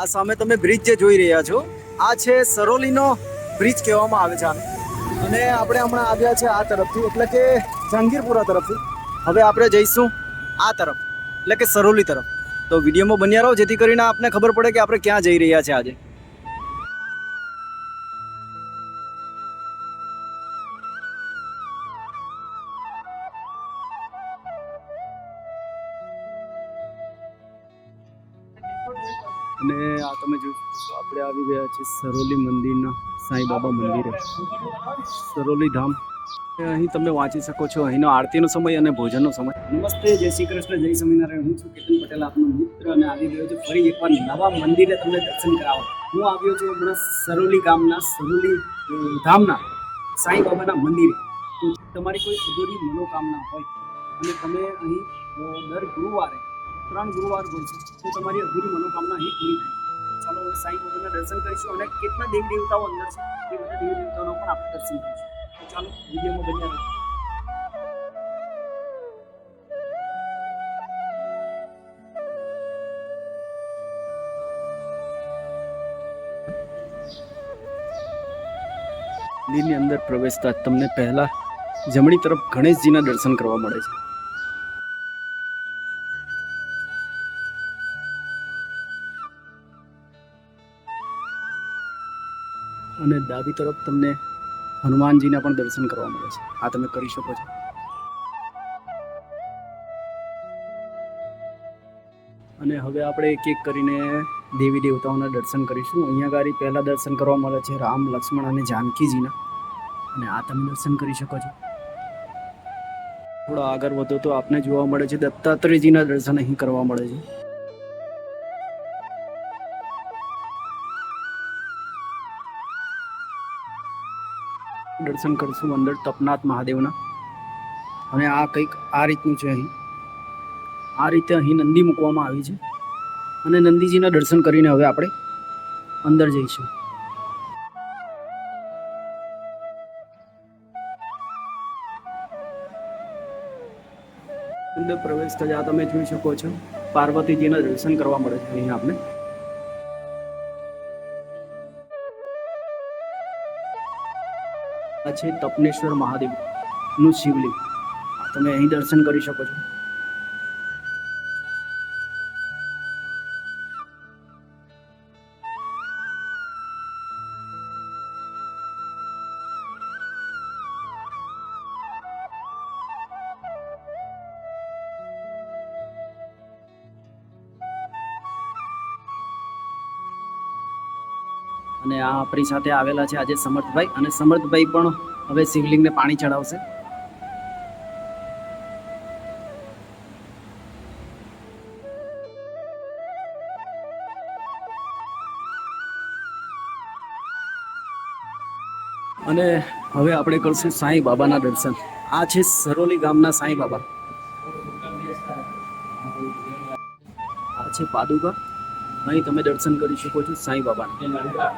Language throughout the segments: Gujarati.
આ સામે તમે બ્રિજ જે જોઈ રહ્યા છો, આ છે સરોલીનો બ્રિજ કહેવામાં આવે છે આને. અને આપણે હમણાં આવ્યા છે આ તરફથી, એટલે કે જહાંગીરપુરા તરફથી. હવે આપણે જઈશું આ તરફ, એટલે કે સરોલી તરફ. તો વિડીયોમાં બન્યા રહો, જેથી કરીને આપને ખબર પડે કે આપણે ક્યાં જઈ રહ્યા છે આજે. સરોલી મંદિરના સાંઈ બાબા મંદિરે. સરોલી ધામ. અહીં તમે વાંચી શકો છો અહીંનો આરતીનો સમય અને ભોજનનો સમય. નમસ્તે, જય શ્રી કૃષ્ણ, જય સ્વામિનારાયણ. હું છું કેતન પટેલ, આપનો મિત્ર અને આવી ગયો છું. ફરી એકવાર નવા મંદિરે તમને દર્શન કરાવો હું આવ્યો છું હમણાં સરોલી ગામના, સરોલી ધામના, સાંઈ બાબાના મંદિરે. તમારી કોઈ અધૂરી મનોકામના હોય અને તમે અહીં દર ગુરુવારે, ત્રણ ગુરુવાર બોલશો તો તમારી અધૂરી મનોકામના અહીં પૂરી થાય ચાલો હવે સાંઈ બાબાના દર્શન કરીશું અને કેટલા દેવ દેવતાઓ અંદર છે, એ બધા દેવ દેવતાઓના પણ આપણે દર્શન કરીશું. ચાલો, વિડીયોમાં બન્યા રહો. મંદિરની અંદર પ્રવેશતા તમને પહેલા જમણી તરફ ગણેશજીના દર્શન કરવા મળે છે. અને ડાબી તરફ તમને હનુમાનજીના પણ દર્શન કરવા મળે છે. આ તમે કરી શકો છો. અને હવે આપણે એક એક કરીને દેવી દેવતાઓના દર્શન કરીશું. અહીંયા ગાડી પહેલાં દર્શન કરવા મળે છે રામ, લક્ષ્મણ અને જાનકીજીના. અને આ તમે દર્શન કરી શકો છો. થોડા આગળ વધો તો આપને જોવા મળે છે દત્તાત્રેયજીના દર્શન અહીં કરવા મળે છે. દર્શન કરશું અંદર તપનાથ મહાદેવના. અને આ કંઈક આ રીતનું છે અહીં. આ રીતે અહીં નંદી મૂકવામાં આવી છે. અને નંદીજીના દર્શન કરીને હવે આપણે અંદર જઈશું. અંદર પ્રવેશ થયા તમે જોઈ શકો છો. પાર્વતીજીના દર્શન કરવા મળે છે અહીં આપણે છે તપનેશ્વર મહાદેવનું શિવલિંગ. તમે અહીં દર્શન કરી શકો છો. અને આ આપણી સાથે આવેલા છે આજે સમર્થભાઈ અને સમર્થભાઈ પણ હવે શિવલિંગને પાણી ચડાવશે. અને હવે આપણે કરશું સાંઈ બાબાના દર્શન. આ છે સરોલી ગામના સાંઈ બાબા. આ છે પાદુકા. અહીં તમે દર્શન કરી શકો છો સાંઈ બાબાના.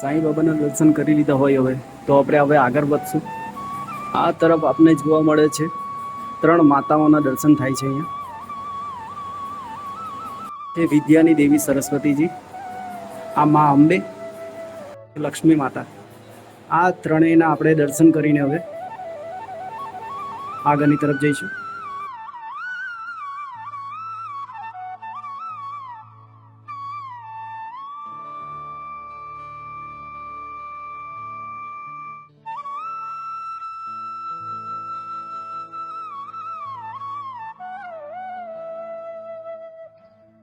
સાંઈ બાબાના દર્શન કરી લીધા હોય હવે. તો આપણે હવે આગળ વધશું. આ તરફ આપને જોવા મળે છે. ત્રણ માતાઓના દર્શન થાય છે અહીંયા. એ વિદ્યાની દેવી સરસ્વતીજી, આ મા અંબે, લક્ષ્મી માતા. આ ત્રણેયના આપણે દર્શન કરીને હવે આગળની તરફ જઈશું.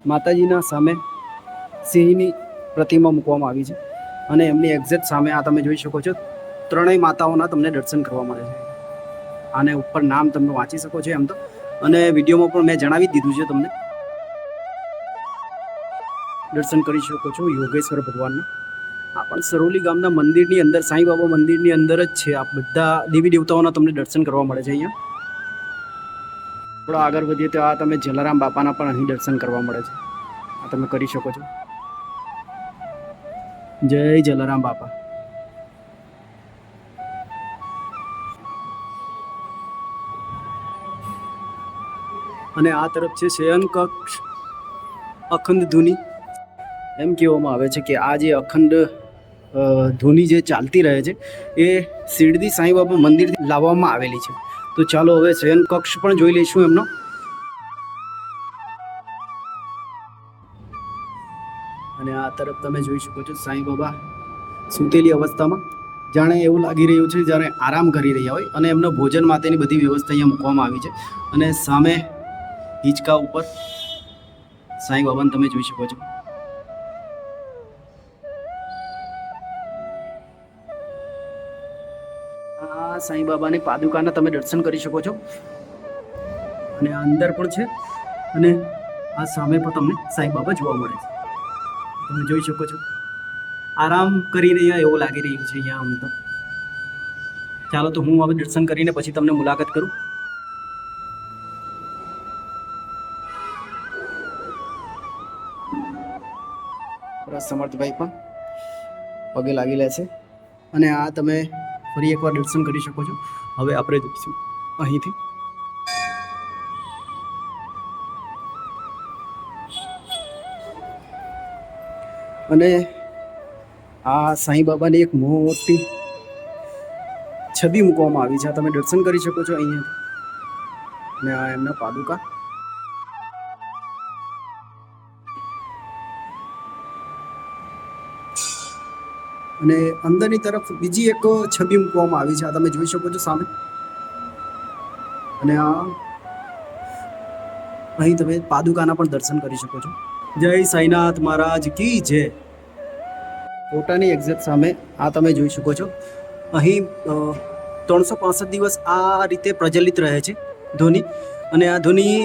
માતાજીના સામે સિંહની પ્રતિમા મૂકવામાં આવી છે અને એમની એક્ઝેક્ટ સામે આ તમે જોઈ શકો છો, ત્રણેય માતાઓના તમને દર્શન કરવા મળે છે. આને ઉપર નામ તમે વાંચી શકો છો એમ તો. અને વિડીયોમાં પણ મેં જણાવી દીધું છે તમને. દર્શન કરી શકો છો યોગેશ્વર ભગવાનના. આ પણ સરોલી ગામના મંદિરની અંદર, સાંઈ બાબા મંદિરની અંદર જ છે. આ બધા દેવી દેવતાઓના તમને દર્શન કરવા મળે છે અહીંયા. થોડા આગળ વધીએ તો આ તમે જલારામ બાપાના પણ અહીં દર્શન કરવા મળે છે. આ તમે કરી શકો છો. જય જલારામ બાપા. અને આ તરફ છે શયન કક્ષ અખંડ ધૂની. એમ કહેવામાં આવે છે કે આ જે અખંડ ધૂની જે ચાલતી રહે છે, એ શિરડી સાંઈબાબા મંદિરથી લાવવામાં આવેલી છે. તો ચાલો હવે શયન કક્ષ પણ જોઈ લઈશું એમનો. અને આ તરફ તમે જોઈ શકો છો સાંઈબાબા સૂતેલી અવસ્થામાં. જાણે એવું લાગી રહ્યું છે જાણે આરામ કરી રહ્યા હોય અને એમનો ભોજન માટેની બધી વ્યવસ્થા અહીંયા મૂકવામાં આવી છે. અને સામે હિંચકા ઉપર સાંઈ બાબાને તમે જોઈ શકો છો. સાંઈ બાબાની પાદુકાના તમે દર્શન કરી શકો છો. અને આ અંદર પણ છે. અને આ સામે પણ તમને સાંઈ બાબા જોવા મળે છે. તમે જોઈ શકો છો. આરામ કરી રહ્યા એવું લાગી રહ્યું છે અહીંયા આમ તો. ચાલો તો હું હવે દર્શન કરીને પછી તમને મુલાકાત કરું. સમર્થભાઈ પણ પગે લાગી લે છે. અને આ તમે ફરી એકવાર દર્શન કરી શકો છો. હવે આપણે જઈશું અહીંથી. અને આ સાંઈ બાબાની એક મોટી છબી મૂકવામાં આવી છે. તમે દર્શન કરી શકો છો અહીંયા અને આ એમના પાદુકા. અને અંદરની તરફ બીજી એક છબી મૂકવામાં આવી છે. આ તમે જોઈ શકો છો સામે. અને આ અહીં તમે પાદુકાના પણ દર્શન કરી શકો છો. જય સાઈનાથ મહારાજ કી જય. ફોટાની એક્ઝેક્ટ સામે આ તમે જોઈ શકો છો. અહીં ત્રણસો પાસઠ દિવસ આ રીતે પ્રજલિત રહે છે ધોની અને આ ધોની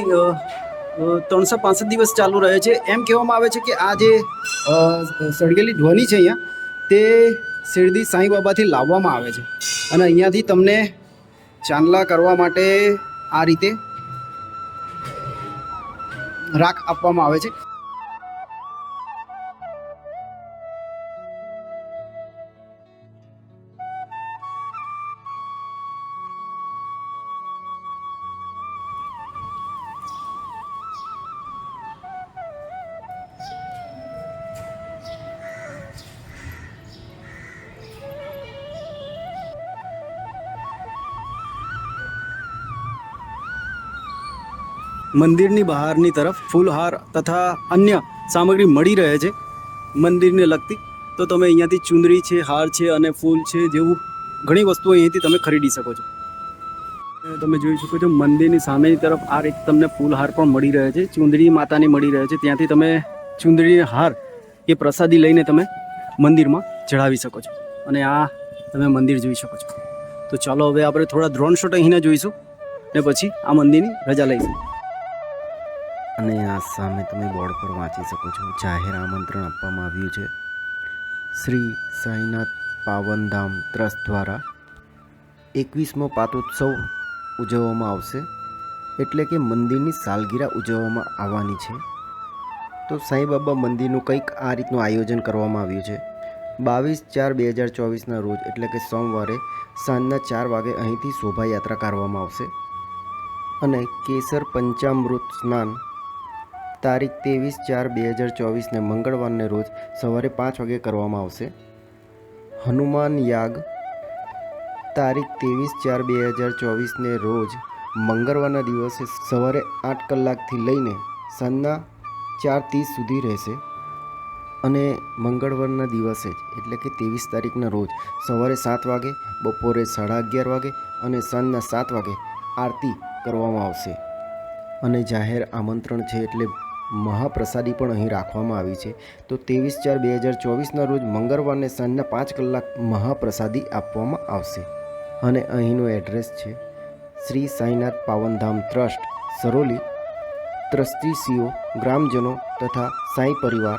ત્રણસો પાસઠ દિવસ ચાલુ રહે છે. એમ કહેવામાં આવે છે કે આ જે સળગેલી ધ્વનિ છે અહીંયા તે શિરડી સાંઈ બાબાથી લાવવામાં આવે છે. અને અહીંયાથી તમને ચાંદલા કરવા માટે આ રીતે રાખ આપવામાં આવે છે. મંદિરની બહારની તરફ ફૂલહાર તથા અન્ય સામગ્રી મળી રહે છે મંદિરને લગતી. તો તમે અહીંયાથી ચુંદડી છે, હાર છે અને ફૂલ છે જેવું ઘણી વસ્તુઓ અહીંયાથી તમે ખરીદી શકો છો. તમે જોઈ શકો છો મંદિરની સામેની તરફ આ રીતે તમને ફૂલહાર પણ મળી રહે છે. ચુંદડી માતાની મળી રહે છે. ત્યાંથી તમે ચુંદડી હાર એ પ્રસાદી લઈને તમે મંદિરમાં ચઢાવી શકો છો. અને આ તમે મંદિર જોઈ શકો છો. તો ચાલો હવે આપણે થોડા ડ્રોન શોટ અહીંને જોઈશું ને પછી આ મંદિરની રજા લઈશું. અને આ સામે તમે બોર્ડ પર વાંચી શકો છો. જાહેર આમંત્રણ આપવામાં આવ્યું છે. શ્રી સાંઈનાથ પાવનધામ ટ્રસ્ટ દ્વારા એકવીસમો પાતોત્સવ ઉજવવામાં આવશે. એટલે કે મંદિરની સાલગીરા ઉજવવામાં આવવાની છે. તો સાંઈબાબા મંદિરનું કંઈક આ રીતનું આયોજન કરવામાં આવ્યું છે. બાવીસ ચાર બે હજાર ચોવીસના રોજ, એટલે કે સોમવારે સાંજના ચાર વાગે અહીંથી શોભાયાત્રા કાઢવામાં આવશે. અને કેસર પંચામૃત સ્નાન તારીખ ત્રેવીસ ચાર બે હજાર ચોવીસને મંગળવારને રોજ સવારે પાંચ વાગે કરવામાં આવશે. હનુમાન યાગ, તારીખ ત્રેવીસ ચાર બે હજાર ચોવીસને રોજ મંગળવારના દિવસે સવારે આઠ કલાકથી લઈને સાંજના ચાર ત્રીસ સુધી રહેશે. અને મંગળવારના દિવસે જ, એટલે કે ત્રેવીસ તારીખના રોજ સવારે સાત વાગે, બપોરે સાડા અગિયાર વાગે અને સાંજના સાત વાગે આરતી કરવામાં આવશે. અને જાહેર આમંત્રણ છે એટલે મહાપ્રસાદી પણ અહીં રાખવામાં આવી છે. તો ત્રેવીસ ચાર બે હજાર ચોવીસના રોજ મંગળવારને સાંજના પાંચ કલાક મહાપ્રસાદી આપવામાં આવશે. અને અહીંનું એડ્રેસ છે શ્રી સાંઈનાથ પાવનધામ ટ્રસ્ટ, સરોલી ટ્રસ્ટીસીઓ ગ્રામજનો તથા સાંઈ પરિવાર.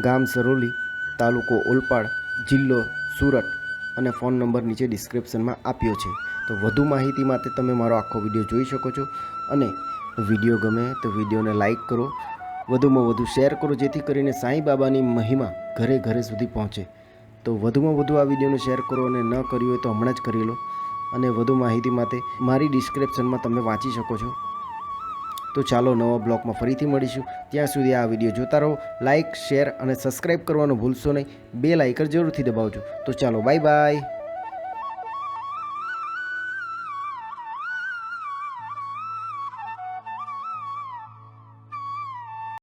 ગામ સરોલી, તાલુકો ઓલપાડ, જિલ્લો સુરત. અને ફોન નંબર નીચે ડિસ્ક્રિપ્શનમાં આપ્યો છે. તો વધુ માહિતી માટે તમે મારો આખો વીડિયો જોઈ શકો છો. અને વીડિયો ગમે તો વિડીયોને લાઇક કરો, વધુમાં વધુ શેર કરો, જેથી કરીને સાંઈ બાબાની મહિમા ઘરે ઘરે સુધી પહોંચે. તો વધુમાં વધુ આ વિડીયોને શેર કરો અને ન કર્યું હોય તો હમણાં જ કરી લો. અને વધુ માહિતી માટે મારી ડિસ્ક્રિપ્શનમાં તમે વાંચી શકો છો. તો ચાલો નવા બ્લોગમાં ફરીથી મળીશું. ત્યાં સુધી આ વીડિયો જોતા રહો લાઇક શેર અને સબસ્ક્રાઈબ કરવાનું ભૂલશો નહીં. બે લાઇકર જરૂરથી દબાવજો. તો ચાલો બાય બાય.